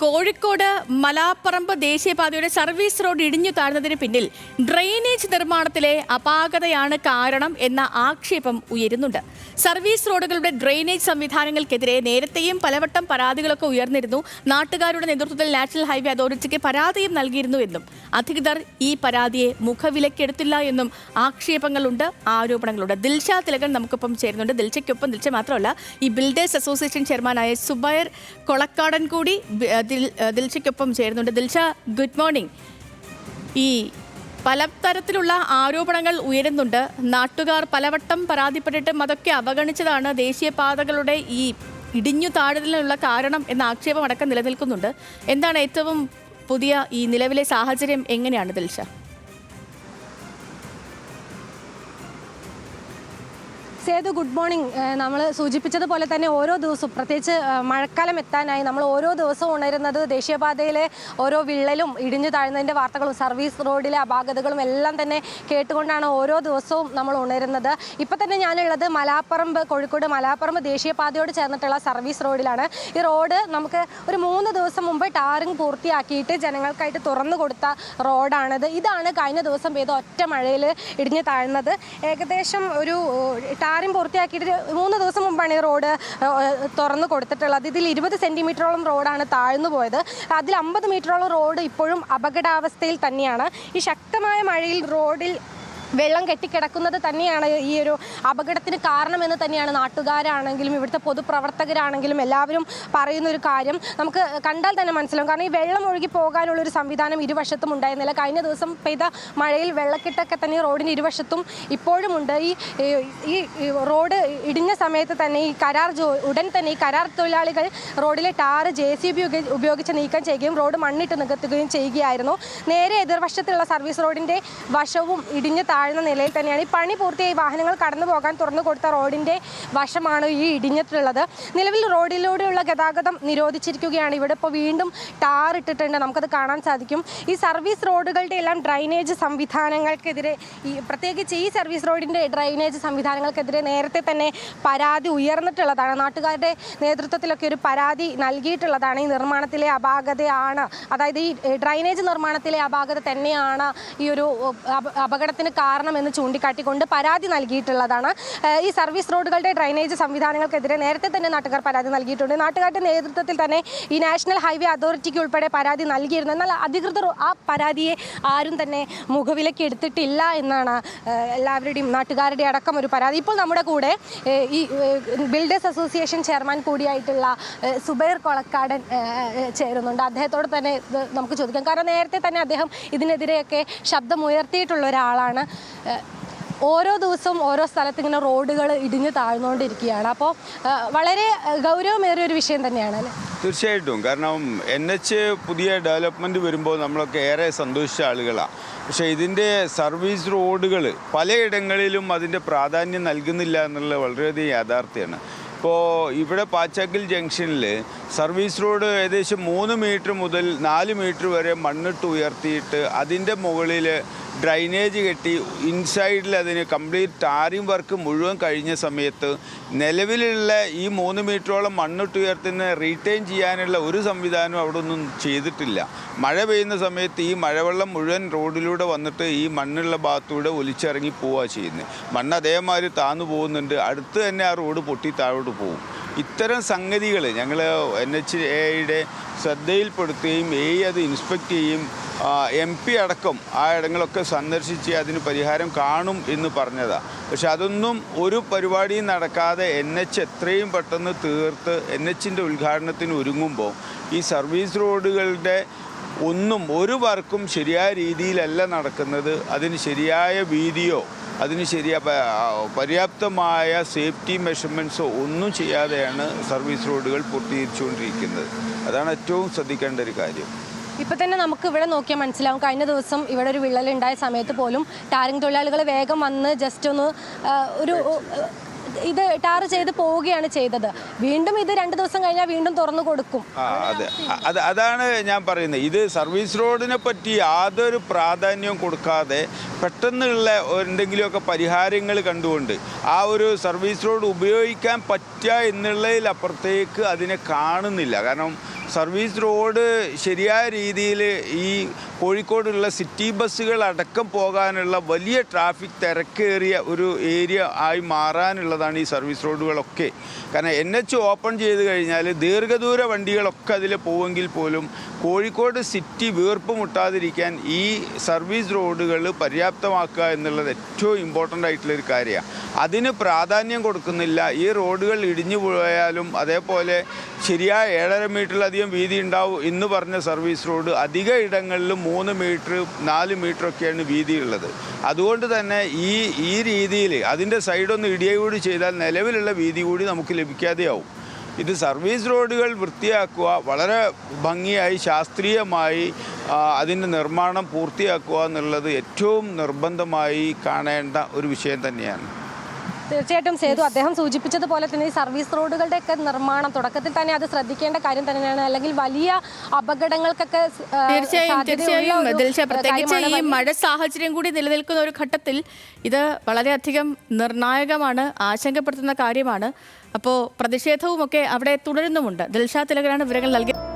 കോഴിക്കോട് മലാപ്പറമ്പ് ദേശീയപാതയുടെ service road ഇടിഞ്ഞു താഴ്ന്നതിന് പിന്നിൽ ഡ്രെയിനേജ് നിർമ്മാണത്തിലെ അപാകതയാണ് കാരണം എന്ന ആക്ഷേപം ഉയരുന്നുണ്ട്. സർവീസ് റോഡുകളുടെ ഡ്രെയിനേജ് സംവിധാനങ്ങൾക്കെതിരെ നേരത്തെയും പലവട്ടം പരാതികളൊക്കെ ഉയർന്നിരുന്നു. നാട്ടുകാരുടെ നേതൃത്വത്തിൽ നാഷണൽ ഹൈവേ അതോറിറ്റിക്ക് പരാതിയും നൽകിയിരുന്നു എന്നും അധികൃതർ ഈ പരാതിയെ മുഖവിലക്കെടുത്തില്ല എന്നും ആക്ഷേപങ്ങളുണ്ട് ആരോപണങ്ങളുണ്ട്. ദിൽഷ തിലകൻ നമുക്കൊപ്പം ചേരുന്നുണ്ട്. ദിൽഷയ്ക്കൊപ്പം ദിൽഷ മാത്രമല്ല ഈ ബിൽഡേഴ്സ് അസോസിയേഷൻ ചെയർമാനായ സുബൈർ കൊളക്കാടൻ കൂടി ദിൽ- ദിൽഷയ്ക്കൊപ്പം ചേരുന്നുണ്ട്. ദിൽഷ ഗുഡ് മോർണിംഗ് ഈ പലതരത്തിലുള്ള ആരോപണങ്ങൾ ഉയരുന്നുണ്ട്. നാട്ടുകാർ പലവട്ടം പരാതിപ്പെട്ടിട്ടും അതൊക്കെ അവഗണിച്ചതാണ് ദേശീയപാതകളുടെ ഈ ഇടിഞ്ഞു താഴുന്നതിനുള്ള കാരണം എന്ന ആക്ഷേപം അടക്കം നിലനിൽക്കുന്നുണ്ട്. എന്താണ് ഏറ്റവും പുതിയ ഈ നിലവിലെ സാഹചര്യം? എങ്ങനെയാണ് ദിൽഷ? സേതു ഗുഡ് മോർണിംഗ് നമ്മൾ സൂചിപ്പിച്ചതുപോലെ തന്നെ ഓരോ ദിവസവും പ്രത്യേകിച്ച് മഴക്കാലം എത്താനായി നമ്മൾ ഓരോ ദിവസവും ഉണരുന്നത് ദേശീയപാതയിലെ ഓരോ വിള്ളലും ഇടിഞ്ഞു താഴ്ന്നതിന്റെ വാർത്തകളും സർവീസ് റോഡിലെ അപാകതകളും എല്ലാം തന്നെ കേട്ടുകൊണ്ടാണ് ഓരോ ദിവസവും നമ്മൾ ഉണരുന്നത്. ഇപ്പം തന്നെ ഞാനുള്ളത് മലാപ്പറമ്പ് കോഴിക്കോട് മലാപ്പറമ്പ് ദേശീയപാതയോട് ചേർന്നിട്ടുള്ള സർവീസ് റോഡിലാണ്. ഈ റോഡ് നമുക്ക് ഒരു മൂന്ന് ദിവസം മുമ്പ് ടാറിങ് പൂർത്തിയാക്കിയിട്ട് ജനങ്ങൾക്കായിട്ട് തുറന്നു കൊടുത്ത റോഡാണിത്. ഇതാണ് കഴിഞ്ഞ ദിവസം പെയ്ത ഒറ്റ മഴയിൽ ഇടിഞ്ഞു താഴ്ന്നത്. ഏകദേശം ഒരു ടാറിങ് പൂർത്തിയാക്കിയിട്ട് മൂന്ന് ദിവസം മുമ്പാണ് ഈ റോഡ് തുറന്നു കൊടുത്തിട്ടുള്ളത്. ഇതിൽ ഇരുപത് സെന്റിമീറ്ററോളം റോഡാണ് താഴ്ന്നു പോയത്. അതിൽ അമ്പത് മീറ്ററോളം റോഡ് ഇപ്പോഴും അപകടാവസ്ഥയിൽ തന്നെയാണ്. ഈ ശക്തമായ മഴയിൽ റോഡിൽ വെള്ളം കെട്ടിക്കിടക്കുന്നത് തന്നെയാണ് ഈ ഒരു അപകടത്തിന് കാരണമെന്ന് തന്നെയാണ് നാട്ടുകാരാണെങ്കിലും ഇവിടുത്തെ പൊതുപ്രവർത്തകരാണെങ്കിലും എല്ലാവരും പറയുന്ന ഒരു കാര്യം. നമുക്ക് കണ്ടാൽ തന്നെ മനസ്സിലാവും. കാരണം ഈ വെള്ളം ഒഴുകി പോകാനുള്ള ഒരു സംവിധാനം ഇരുവശത്തും ഉണ്ടായിരുന്നില്ല. കഴിഞ്ഞ ദിവസം പെയ്ത മഴയിൽ വെള്ളക്കെട്ടൊക്കെ തന്നെ റോഡിന് ഇരുവശത്തും ഇപ്പോഴും ഉണ്ട് ഈ ഈ റോഡ് ഇടിഞ്ഞ സമയത്ത് തന്നെ ഈ കരാർ ഉടൻ തന്നെ ഈ കരാർ തൊഴിലാളികൾ റോഡിലെ ടാറ് ജെ സി ബി ഉപയോഗിച്ച് നീക്കം ചെയ്യുകയും റോഡ് മണ്ണിട്ട് നികത്തുകയും ചെയ്യുകയായിരുന്നു. നേരെ എതിർവശത്തുള്ള സർവീസ് റോഡിന്റെ വശവും ഇടിഞ്ഞു താഴ്ന്ന നിലയിൽ തന്നെയാണ്. ഈ പണി പൂർത്തിയായി വാഹനങ്ങൾ കടന്നു പോകാൻ തുറന്നു കൊടുത്ത റോഡിന്റെ വശമാണ് ഈ ഇടിഞ്ഞിട്ടുള്ളത്. നിലവിൽ റോഡിലൂടെയുള്ള ഗതാഗതം നിരോധിച്ചിരിക്കുകയാണ്. ഇവിടെ ഇപ്പോൾ വീണ്ടും ടാർ ഇട്ടിട്ടുണ്ട്. നമുക്കത് കാണാൻ സാധിക്കും. ഈ സർവീസ് റോഡുകളുടെ എല്ലാം ഡ്രൈനേജ് സംവിധാനങ്ങൾക്കെതിരെ ഈ പ്രത്യേകിച്ച് ഈ സർവീസ് റോഡിന്റെ ഡ്രൈനേജ് സംവിധാനങ്ങൾക്കെതിരെ നേരത്തെ തന്നെ പരാതി ഉയർന്നിട്ടുള്ളതാണ്. നാട്ടുകാരുടെ നേതൃത്വത്തിലൊക്കെ ഒരു പരാതി നൽകിയിട്ടുള്ളതാണ്. ഈ നിർമ്മാണത്തിലെ അപാകതയാണ്. അതായത് ഈ ഡ്രൈനേജ് നിർമ്മാണത്തിലെ അപാകത തന്നെയാണ് ഈ ഒരു അപകടത്തിന് അപകടത്തിന് കാരണമെന്ന് ചൂണ്ടിക്കാട്ടിക്കൊണ്ട് പരാതി നൽകിയിട്ടുള്ളതാണ്. ഈ സർവീസ് റോഡുകളുടെ ഡ്രൈനേജ് സംവിധാനങ്ങൾക്കെതിരെ നേരത്തെ തന്നെ നാട്ടുകാർ പരാതി നൽകിയിട്ടുണ്ട്. നാട്ടുകാരുടെ നേതൃത്വത്തിൽ തന്നെ ഈ നാഷണൽ ഹൈവേ അതോറിറ്റിക്ക് ഉൾപ്പെടെ പരാതി നൽകിയിരുന്നു. എന്നാൽ അധികൃതർ ആ പരാതിയെ ആരും തന്നെ മുഖവിലയ്ക്ക് എടുത്തിട്ടില്ല എന്നാണ് എല്ലാവരുടെയും നാട്ടുകാരുടെ അടക്കം ഒരു പരാതി. ഇപ്പോൾ നമ്മുടെ കൂടെ ഈ ബിൽഡേഴ്സ് അസോസിയേഷൻ ചെയർമാൻ കൂടിയായിട്ടുള്ള സുബൈർ കൊളക്കാടൻ ചേരുന്നുണ്ട്. അദ്ദേഹത്തോട് തന്നെ നമുക്ക് ചോദിക്കാം. കാരണം നേരത്തെ തന്നെ അദ്ദേഹം ഇതിനെതിരെയൊക്കെ ശബ്ദമുയർത്തിയിട്ടുള്ള ഒരാളാണ്. ഓരോ ദിവസവും ഓരോ സ്ഥലത്ത് ഇങ്ങനെ റോഡുകൾ ഇടിഞ്ഞു താഴ്ന്നുകൊണ്ടിരിക്കുകയാണ്. അപ്പോൾ വളരെ ഗൗരവമേറിയ ഒരു വിഷയം തന്നെയാണ് തീർച്ചയായിട്ടും. കാരണം എൻ എച്ച് പുതിയ ഡെവലപ്മെന്റ് വരുമ്പോൾ നമ്മളൊക്കെ ഏറെ സന്തോഷിച്ച ആളുകളാണ് പക്ഷേ ഇതിന്റെ സർവീസ് റോഡുകൾ പലയിടങ്ങളിലും അതിന്റെ പ്രാധാന്യം നൽകുന്നില്ല എന്നുള്ളത് വളരെയധികം യാഥാർത്ഥ്യമാണ്. ഇപ്പോൾ ഇവിടെ പാച്ചാക്കിൽ ജംഗ്ഷനിൽ സർവീസ് റോഡ് ഏകദേശം മൂന്ന് മീറ്റർ മുതൽ നാല് മീറ്റർ വരെ മണ്ണിട്ട് ഉയർത്തിയിട്ട് അതിന്റെ മുകളിൽ ഡ്രൈനേജ് കെട്ടി ഇൻസൈഡിൽ അതിന് കംപ്ലീറ്റ് ടാറിംഗ് വർക്ക് മുഴുവൻ കഴിഞ്ഞ സമയത്ത് നിലവിലുള്ള ഈ മൂന്ന് മീറ്ററോളം മണ്ണിട്ട് ഉയർത്തുന്ന റീറ്റെയിൻ ചെയ്യാനുള്ള ഒരു സംവിധാനവും അവിടെ ഒന്നും ചെയ്തിട്ടില്ല. മഴ പെയ്യുന്ന സമയത്ത് ഈ മഴവെള്ളം മുഴുവൻ റോഡിലൂടെ വന്നിട്ട് ഈ മണ്ണുള്ള ഭാഗത്തൂടെ ഒലിച്ചിറങ്ങി പോവുക ചെയ്യുന്നത് മണ്ണ് അതേമാതിരി താന്നു പോകുന്നുണ്ട്. അടുത്ത് തന്നെ ആ റോഡ് പൊട്ടി താഴോട്ട് പോകും. ഇത്തരം സംഗതികൾ ഞങ്ങൾ എൻ എച്ച് എയുടെ ശ്രദ്ധയിൽപ്പെടുത്തുകയും എ അത് ഇൻസ്പെക്ട് ചെയ്യും എം പി അടക്കം ആ ഇടങ്ങളൊക്കെ സന്ദർശിച്ച് അതിന് പരിഹാരം കാണും എന്ന് പറഞ്ഞതാണ് പക്ഷെ അതൊന്നും ഒരു പരിപാടിയും നടക്കാതെ എൻ എച്ച് എത്രയും പെട്ടെന്ന് തീർത്ത് എൻ എച്ചിന്റെ ഉദ്ഘാടനത്തിന് ഒരുങ്ങുമ്പോൾ ഈ സർവീസ് റോഡുകളുടെ ഒന്നും ഒരു വർക്കും ശരിയായ രീതിയിലല്ല നടക്കുന്നത്. അതിന് ശരിയായ വീതിയോ അതിന് ശരിയായ പര്യാപ്തമായ സേഫ്റ്റി മെഷർമെന്റ്സോ ഒന്നും ചെയ്യാതെയാണ് സർവീസ് റോഡുകൾ പൂർത്തീകരിച്ചുകൊണ്ടിരിക്കുന്നത് അതാണ് ഏറ്റവും ശ്രദ്ധിക്കേണ്ട ഒരു കാര്യം. ഇപ്പൊ തന്നെ നമുക്ക് ഇവിടെ നോക്കിയാൽ മനസ്സിലാവും. കഴിഞ്ഞ ദിവസം ഇവിടെ ഒരു വിള്ളൽ ഉണ്ടായ സമയത്ത് പോലും ടാറിംഗ് തൊഴിലാളികൾ വേഗം വന്ന് ജസ്റ്റ് ഒന്ന് ഒരു ഇത് ടാർ ചെയ്ത് പോവുകയാണ് ചെയ്തത്. വീണ്ടും ഇത് രണ്ട് ദിവസം കഴിഞ്ഞാൽ വീണ്ടും തുറന്നു കൊടുക്കും. അത്. അതാണ് ഞാൻ പറയുന്നത് ഇത് സർവീസ് റോഡിനെ പറ്റി യാതൊരു പ്രാധാന്യവും കൊടുക്കാതെ പെട്ടെന്നുള്ള എന്തെങ്കിലുമൊക്കെ പരിഹാരങ്ങൾ കണ്ടുകൊണ്ട് ആ ഒരു സർവീസ് റോഡ് ഉപയോഗിക്കാൻ പറ്റുക എന്നുള്ളതിലപ്പുറത്തേക്ക് അതിനെ കാണുന്നില്ല. കാരണം സർവീസ് റോഡ് ശരിയായ രീതിയിൽ ഈ കോഴിക്കോടുള്ള സിറ്റി ബസ്സുകൾ അടക്കം പോകാനുള്ള വലിയ ട്രാഫിക് തിരക്കേറിയ ഒരു ഏരിയ ആയി മാറാനുള്ളതാണ് ഈ സർവീസ് റോഡുകളൊക്കെ. കാരണം എൻ എച്ച് ഓപ്പൺ ചെയ്ത് കഴിഞ്ഞാൽ ദീർഘദൂര വണ്ടികളൊക്കെ അതിൽ പോവെങ്കിൽ പോലും കോഴിക്കോട് സിറ്റി വീർപ്പ് മുട്ടാതിരിക്കാൻ ഈ സർവീസ് റോഡുകൾ പര്യാപ്തമാക്കുക എന്നുള്ളത് ഏറ്റവും ഇമ്പോർട്ടന്റ് ആയിട്ടുള്ളൊരു കാര്യമാണ്. അതിന് പ്രാധാന്യം കൊടുക്കുന്നില്ല. ഈ റോഡുകൾ ഇടിഞ്ഞു പോയാലും അതേപോലെ ശരിയായ ഏഴര മീറ്ററിലധികം വീതി ഉണ്ടാവും എന്ന് പറഞ്ഞ സർവീസ് റോഡ് അധിക ഇടങ്ങളിൽ മൂന്ന് മീറ്റർ നാല് മീറ്ററൊക്കെയാണ് വീതിയുള്ളത്. അതുകൊണ്ട് തന്നെ ഈ ഈ രീതിയിൽ അതിന്റെ സൈഡൊന്ന് ഇടിയ കൂടി ചെയ്താൽ നിലവിലുള്ള വീതി കൂടി നമുക്ക് ലഭിക്കാതെയാവും. ഇത് സർവീസ് റോഡുകൾ വൃത്തിയാക്കുക വളരെ ഭംഗിയായി ശാസ്ത്രീയമായി അതിന്റെ നിർമ്മാണം പൂർത്തിയാക്കുക എന്നുള്ളത് ഏറ്റവും നിർബന്ധമായി കാണേണ്ട ഒരു വിഷയം തന്നെയാണ്. തീർച്ചയായിട്ടും സേതു അദ്ദേഹം സൂചിപ്പിച്ചതുപോലെ തന്നെ ഈ സർവീസ് റോഡുകളുടെ ഒക്കെ നിർമ്മാണം തുടക്കത്തിൽ തന്നെ അത് ശ്രദ്ധിക്കേണ്ട കാര്യം തന്നെയാണ്. അല്ലെങ്കിൽ വലിയ അപകടങ്ങൾക്കൊക്കെ തീർച്ചയായും തീർച്ചയായും. പ്രത്യേകിച്ച് ഈ മഴ സാഹചര്യം കൂടി നിലനിൽക്കുന്ന ഒരു ഘട്ടത്തിൽ ഇത് വളരെയധികം നിർണായകമാണ് ആശങ്കപ്പെടുത്തുന്ന കാര്യമാണ്. അപ്പോൾ പ്രതിഷേധവും ഒക്കെ അവിടെ തുടരുന്നുമുണ്ട്. ദിൽഷാ തിലകനാണ് വിവരങ്ങൾ നൽകിയത്